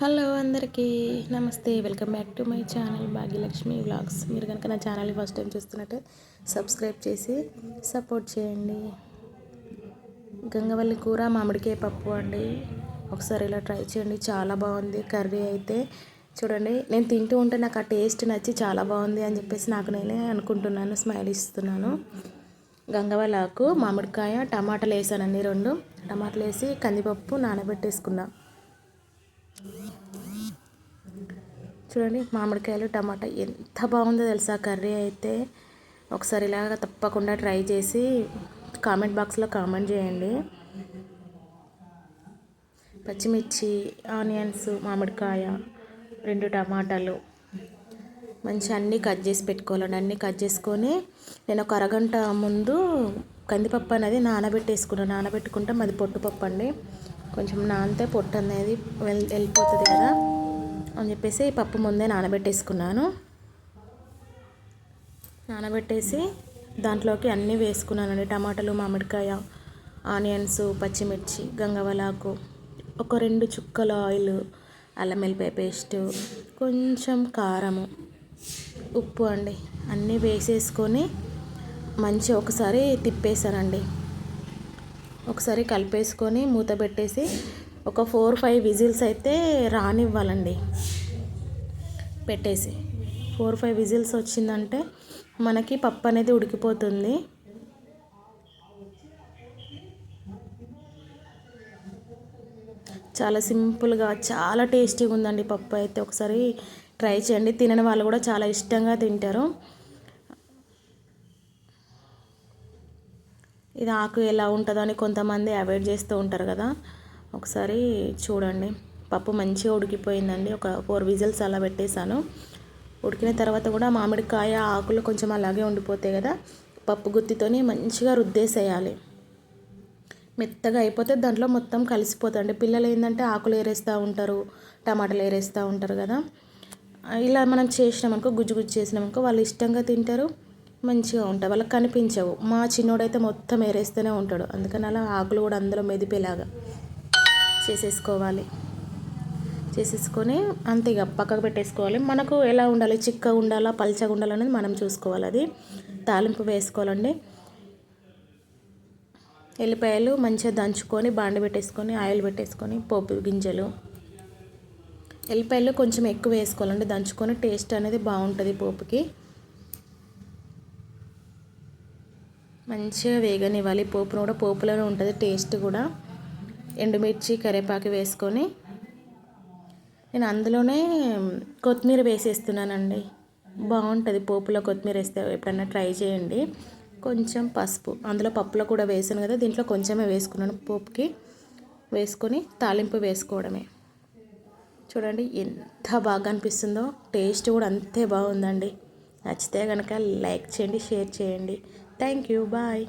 Hello అందరికీ నమస్తే welcome back to my channel Bhagyalakshmi vlogs. మీరు కనుక నా ఛానల్ని ఫస్ట్ టైం చూస్తున్నట్టే సబ్స్క్రైబ్ చేసి సపోర్ట్ చేయండి. గంగవల్లి కూర మామిడికాయ పప్పు అండి. ఒకసారి ఇలా ట్రై చేయండి చాలా బాగుంది. కర్రీ అయితే చూడండి నేను తింటూ ఉంటే నాకు ఆ టేస్ట్ నచ్చి చాలా బాగుంది అని చెప్పేసి నాకు నేనే అనుకుంటున్నాను స్మైల్ ఇస్తున్నాను. గంగవల్లాకు మామిడికాయ టమాటాలు వేసానండి రెండు. టమాటాలు వేసి కందిపప్పు నానబెట్టేసుకున్నాను చూడండి మామిడికాయలు టమాటా ఎంత బాగుందో తెలుసా? కర్రీ అయితే ఒకసారి ఇలాగ తప్పకుండా ట్రై చేసి కామెంట్ బాక్స్లో కామెంట్ చేయండి. పచ్చిమిర్చి ఆనియన్స్ మామిడికాయ రెండు టమాటాలు. మంచి అన్నీ కట్ చేసి పెట్టుకోవాలండి. అన్నీ కట్ చేసుకొని నేను ఒక అరగంట ముందు కందిపప్పు అనేది నానబెట్టేసుకున్నాను నానబెట్టుకుంటే మాది పొట్టుపప్పు అండి కొంచెం నానితే పొట్టు అనేది వెళ్ళిపోతుంది కదా? అని చెప్పేసి పప్పు ముందే నానబెట్టేసుకున్నాను. నానబెట్టేసి దాంట్లోకి అన్నీ వేసుకున్నానండి. టమాటాలు మామిడికాయ ఆనియన్స్ పచ్చిమిర్చి గంగవలాకు ఒక రెండు చుక్కల ఆయిల్ అల్లం వెల్లిపాయ పేస్ట్ కొంచెం కారము ఉప్పు అండి. అన్నీ వేసేసుకొని మంచి ఒకసారి తిప్పేసానండి ఒకసారి కలిపేసుకొని మూత పెట్టేసి ఒక ఫోర్ ఫైవ్ విజిల్స్ అయితే రానివ్వాలండి. పెట్టేసి ఫోర్ ఫైవ్ విజిల్స్ వచ్చిందంటే మనకి పప్పు అనేది ఉడికిపోతుంది. చాలా సింపుల్గా చాలా టేస్టీగా ఉందండి పప్పు అయితే. ఒకసారి ట్రై చేయండి. తినని వాళ్ళు కూడా చాలా ఇష్టంగా తింటారు. ఇది ఆకు ఎలా ఉంటుందో అని కొంతమంది అవాయిడ్ చేస్తూ ఉంటారు కదా. ఒకసారి చూడండి. పప్పు మంచిగా ఉడికిపోయిందండి. ఒక ఫోర్ విజిల్స్ అలా పెట్టేశాను. ఉడికిన తర్వాత కూడా మామిడికాయ ఆకులు కొంచెం అలాగే ఉండిపోతాయి కదా. పప్పు గుత్తితోని మంచిగా రుద్దేసేయాలి. మెత్తగా అయిపోతే దాంట్లో మొత్తం కలిసిపోతుంది పిల్లలు ఏంటంటే ఆకులు ఏరేస్తూ ఉంటారు టమాటాలు ఏరేస్తూ ఉంటారు కదా. ఇలా మనం చేసినామనుకో గుజ్జు గుజ్జు చేసినామనుకో వాళ్ళు ఇష్టంగా తింటారు. మంచిగా ఉంటాయి. వాళ్ళకి కనిపించవు. మా చిన్నోడైతే మొత్తం ఏరేస్తూనే ఉంటాడు. అందుకని అలా ఆకులు కూడా అందులో మెదిపేలాగా చేసేసుకోవాలి. చేసేసుకొని అంతే ఇక పక్కకు పెట్టేసుకోవాలి. మనకు ఎలా ఉండాలి? చిక్కగా ఉండాలా? పల్చగా ఉండాలనేది మనం చూసుకోవాలి. అది తాలింపు వేసుకోవాలండి. ఎల్లిపాయలు మంచిగా దంచుకొని బాండి పెట్టేసుకొని ఆయిల్ పెట్టేసుకొని పోపు గింజలు. ఎల్లిపాయలు కొంచెం ఎక్కువ వేసుకోవాలండి. దంచుకొని టేస్ట్ అనేది బాగుంటుంది పోపుకి. మంచిగా వేగనివ్వాలి. పోపును కూడా పోపులోనే ఉంటుంది. టేస్ట్ కూడా. ఎండుమిర్చి కరివేపాకు వేసుకొని నేను అందులోనే కొత్తిమీర వేసేస్తున్నానండి. బాగుంటుంది. పోపులో కొత్తిమీర వేస్తే ఎప్పుడన్నా ట్రై చేయండి. కొంచెం పసుపు. అందులో పప్పులో కూడా వేసాను కదా. దీంట్లో కొంచెమే వేసుకున్నాను పోపుకి. వేసుకొని తాలింపు వేసుకోవడమే. చూడండి ఎంత బాగా అనిపిస్తుందో. టేస్ట్ కూడా అంతే బాగుందండి. నచ్చితే కనుక లైక్ చేయండి షేర్ చేయండి. Thank you. Bye.